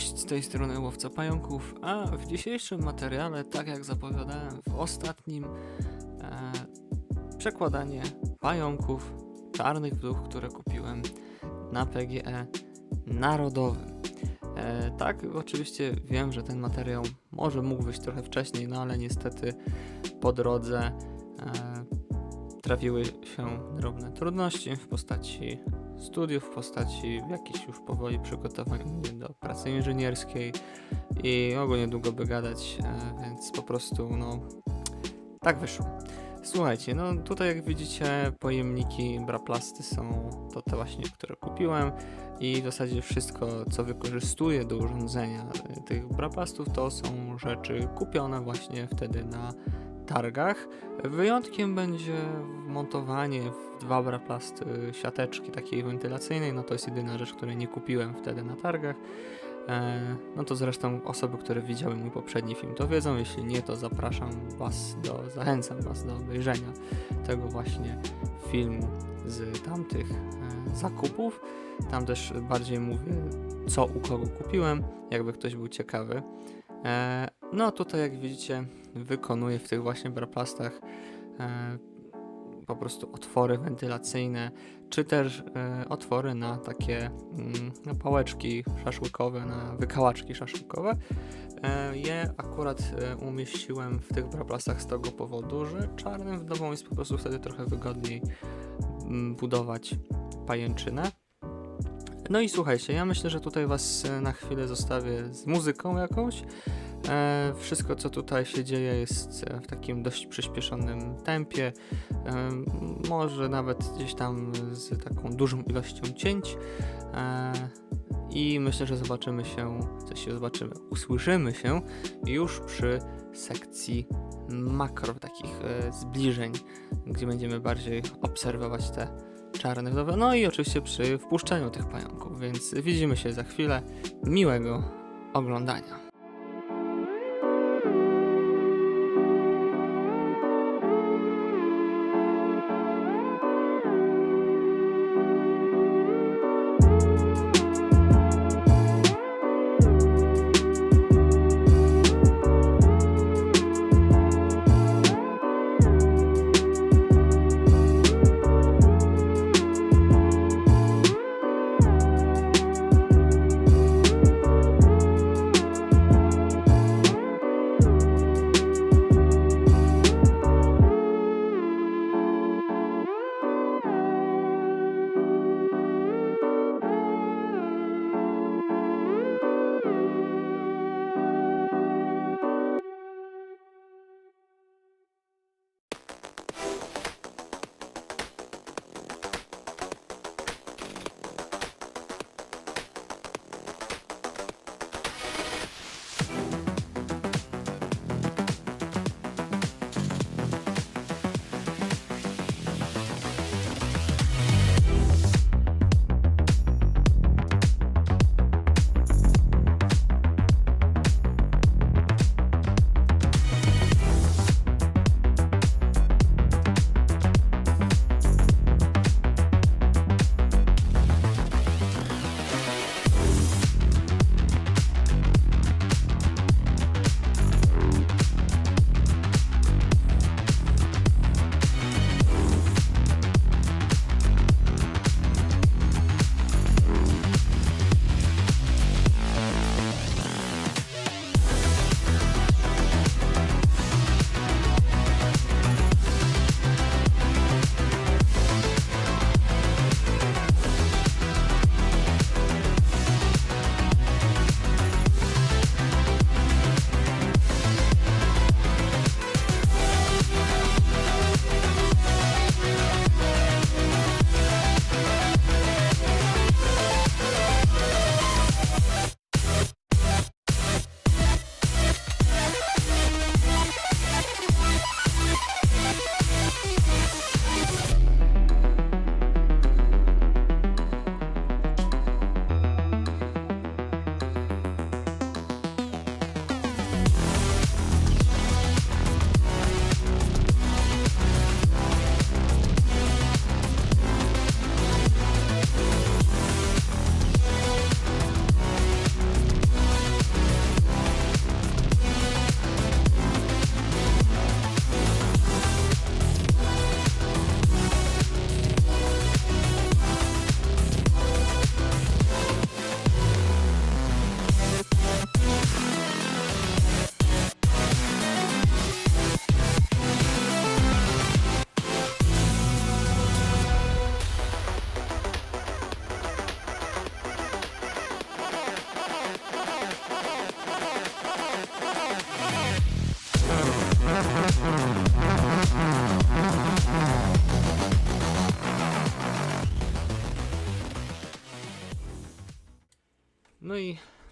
Cześć, z tej strony Łowca Pająków, a w dzisiejszym materiale, tak jak zapowiadałem w ostatnim, e, przekładanie pająków, czarnych duch, które kupiłem na PGE Narodowym. E, tak, oczywiście wiem, że ten materiał może mógł wyjść trochę wcześniej, no ale niestety po drodze e, trafiły się drobne trudności w postaci studiów, w postaci jakichś już powoli przygotowań do pracy inżynierskiej i mogło niedługo by gadać, e, więc po prostu no tak wyszło. Słuchajcie, no tutaj jak widzicie pojemniki Braplasty są to te właśnie, które kupiłem i w zasadzie wszystko co wykorzystuję do urządzenia e, tych Braplastów to są rzeczy kupione właśnie wtedy na targach. Wyjątkiem będzie montowanie w dwa braplasty siateczki takiej wentylacyjnej, no to jest jedyna rzecz, której nie kupiłem wtedy na targach. E, No to zresztą osoby, które widziały mój poprzedni film to wiedzą, jeśli nie to zapraszam was do, zachęcam was do obejrzenia tego właśnie filmu z tamtych e, zakupów. Tam też bardziej mówię co u kogo kupiłem, jakby ktoś był ciekawy. No tutaj jak widzicie wykonuję w tych właśnie braplastach e, po prostu otwory wentylacyjne, czy też e, otwory na takie mm, na pałeczki szaszłykowe, na wykałaczki szaszłykowe. E, je akurat e, umieściłem w tych braplastach z tego powodu, że czarnym wdową jest po prostu wtedy trochę wygodniej mm, budować pajęczynę. No i słuchajcie, ja myślę, że tutaj was e, na chwilę zostawię z muzyką jakąś. E, wszystko, co tutaj się dzieje, jest e, w takim dość przyspieszonym tempie. E, może nawet gdzieś tam z taką dużą ilością cięć. I myślę, że zobaczymy się, coś się zobaczymy, usłyszymy się już przy sekcji makro, takich zbliżeń, gdzie będziemy bardziej obserwować te czarne wdowy. No i oczywiście przy wpuszczeniu tych pająków, więc widzimy się za chwilę. Miłego oglądania.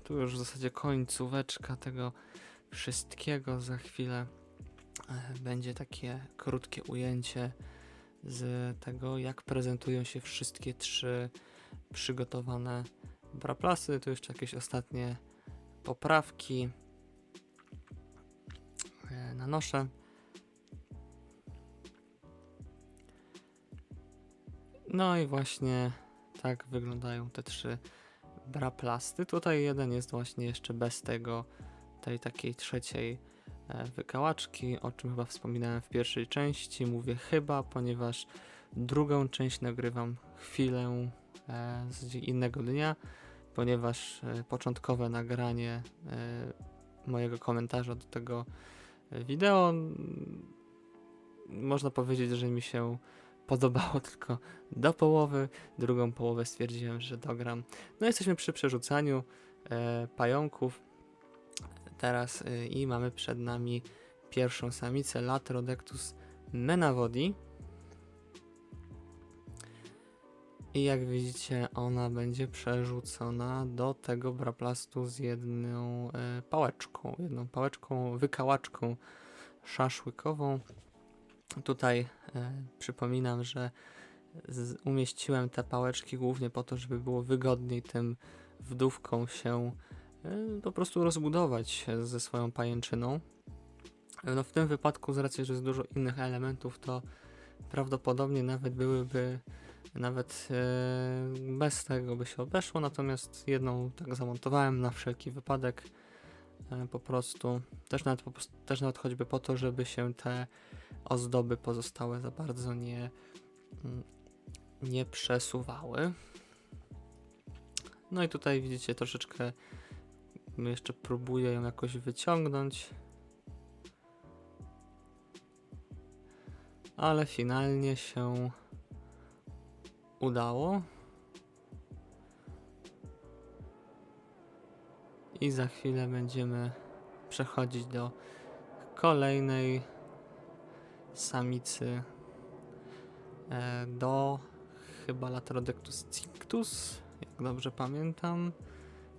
Tu już w zasadzie końcóweczka tego wszystkiego. Za chwilę e, będzie takie krótkie ujęcie z tego, jak prezentują się wszystkie trzy przygotowane braplasy. Tu jeszcze jakieś ostatnie poprawki e, nanoszę. No i właśnie tak wyglądają te trzy braplasty. Tutaj jeden jest właśnie jeszcze bez tego, tej takiej trzeciej e, wykałaczki, o czym chyba wspominałem w pierwszej części. Mówię chyba, ponieważ drugą część nagrywam chwilę e, z innego dnia, ponieważ e, początkowe nagranie mojego komentarza do tego wideo można powiedzieć, że mi się podobało tylko do połowy, drugą połowę stwierdziłem, że dogram. No jesteśmy przy przerzucaniu e, pająków teraz e, i mamy przed nami pierwszą samicę Latrodectus menavodi. I jak widzicie, ona będzie przerzucona do tego braplastu z jedną e, pałeczką, jedną pałeczką, wykałaczką szaszłykową. Tutaj przypominam, że umieściłem te pałeczki głównie po to, żeby było wygodniej tym wdówką się e, po prostu rozbudować ze swoją pajęczyną. E, No w tym wypadku, z racji, że jest dużo innych elementów, to prawdopodobnie nawet byłyby nawet e, bez tego by się obeszło, natomiast jedną tak zamontowałem na wszelki wypadek e, po prostu, też nawet, po prostu, też nawet choćby po to, żeby się te ozdoby pozostałe za bardzo nie, mm, nie przesuwały. No i tutaj widzicie troszeczkę jeszcze próbuję ją jakoś wyciągnąć. Ale finalnie się udało. I za chwilę będziemy przechodzić do kolejnej samicy e, do chyba Latrodectus cinctus, jak dobrze pamiętam.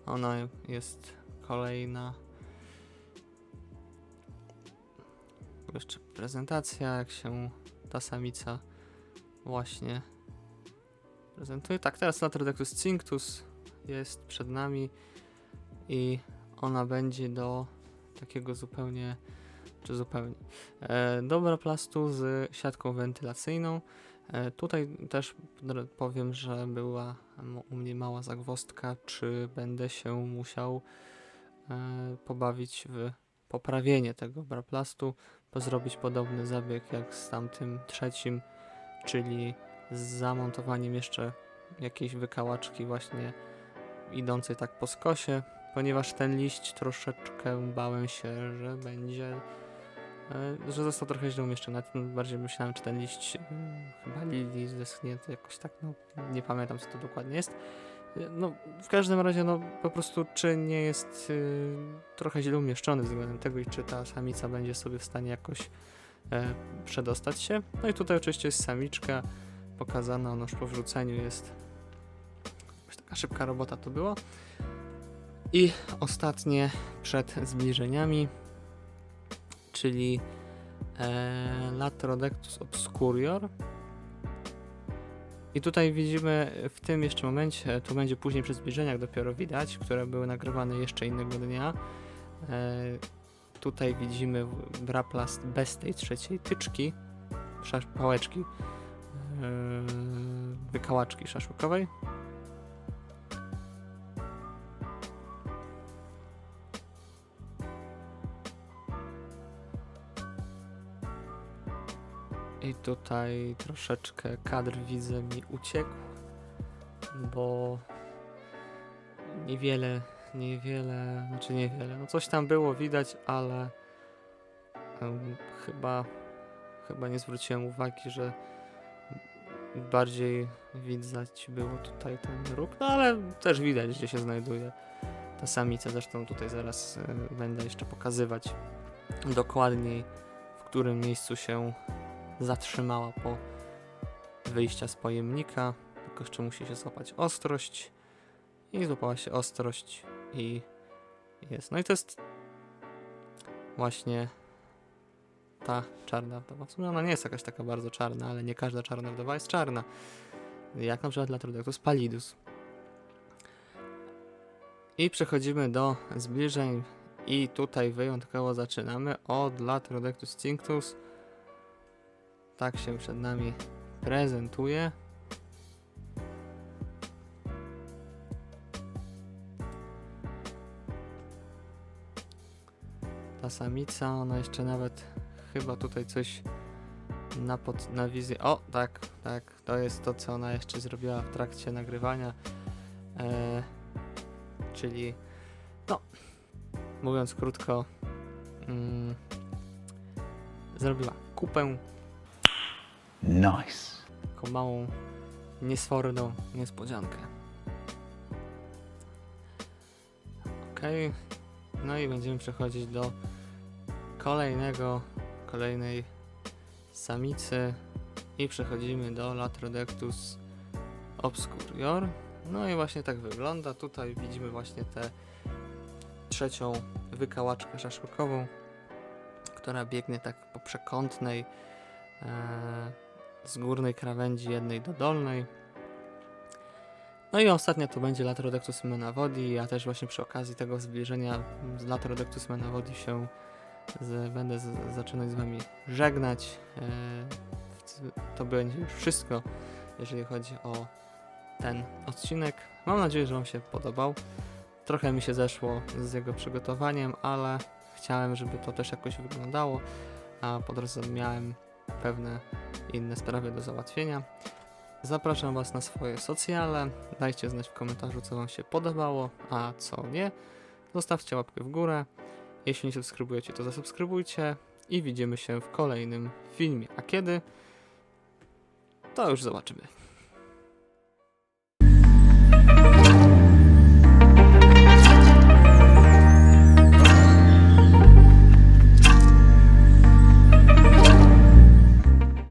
Ona jest kolejna. Jeszcze prezentacja, jak się ta samica właśnie prezentuje. Tak, teraz Latrodectus cinctus jest przed nami i ona będzie do takiego zupełnie czy zupełnie. E, dobra plastu z siatką wentylacyjną. E, tutaj też powiem, że była u mnie mała zagwostka, czy będę się musiał e, pobawić w poprawienie tego braplastu, zrobić podobny zabieg jak z tamtym trzecim, czyli z zamontowaniem jeszcze jakiejś wykałaczki właśnie idącej tak po skosie, ponieważ ten liść troszeczkę bałem się, że będzie że został trochę źle umieszczony. Nawet bardziej myślałem, czy ten liść e, chyba lilii zeschnięty jakoś tak, no nie pamiętam co to dokładnie jest. E, No w każdym razie, no po prostu czy nie jest y, trochę źle umieszczony względem tego i czy ta samica będzie sobie w stanie jakoś e, przedostać się. No i tutaj oczywiście jest samiczka pokazana, ona już po wrzuceniu jest jakaś taka szybka robota to było. I ostatnie przed zbliżeniami czyli e, Latrodectus obscurior. I tutaj widzimy w tym jeszcze momencie, to będzie później przy zbliżeniach dopiero widać, które były nagrywane jeszcze innego dnia. E, tutaj widzimy braplast bez tej trzeciej tyczki, pałeczki, e, wykałaczki szaszłykowej. Tutaj troszeczkę kadr widzę mi uciekł, bo niewiele, niewiele, znaczy niewiele, no coś tam było widać, ale em, chyba, chyba nie zwróciłem uwagi, że bardziej widać było tutaj ten róg, no ale też widać, gdzie się znajduje ta samica, zresztą tutaj zaraz e, będę jeszcze pokazywać dokładniej, w którym miejscu się zatrzymała po wyjścia z pojemnika, tylko jeszcze musi się złapać ostrość i złapała się ostrość i jest. No i to jest właśnie ta czarna wdowa. W sumie ona nie jest jakaś taka bardzo czarna, ale nie każda czarna wdowa jest czarna. Jak na przykład Latrodectus pallidus. I przechodzimy do zbliżeń i tutaj wyjątkowo zaczynamy od Latrodectus cinctus. Tak się przed nami prezentuje. Ta samica, ona jeszcze nawet chyba tutaj coś na, pod, na wizję. O, tak, tak, to jest to, co ona jeszcze zrobiła w trakcie nagrywania. E, czyli, no, mówiąc krótko, mm, zrobiła kupę, Nice. taką małą, niesforną niespodziankę. Okej, no i będziemy przechodzić do kolejnego, kolejnej samicy i przechodzimy do Latrodectus obscurior. No i właśnie tak wygląda. Tutaj widzimy właśnie tę trzecią wykałaczkę szaszłykową, która biegnie tak po przekątnej e, z górnej krawędzi jednej do dolnej. No i ostatnia to będzie Latrodectus menavodi. Ja też właśnie przy okazji tego zbliżenia z Latrodectus menavodi się z, będę z, zaczynać z Wami żegnać. E, to będzie już wszystko, jeżeli chodzi o ten odcinek. Mam nadzieję, że Wam się podobał. Trochę mi się zeszło z jego przygotowaniem, ale chciałem, żeby to też jakoś wyglądało, a po drodze miałem pewne inne sprawy do załatwienia. Zapraszam Was na swoje socjale. Dajcie znać w komentarzu, co Wam się podobało, a co nie. Zostawcie łapkę w górę. Jeśli nie subskrybujecie, to zasubskrybujcie i widzimy się w kolejnym filmie. A kiedy? To już zobaczymy.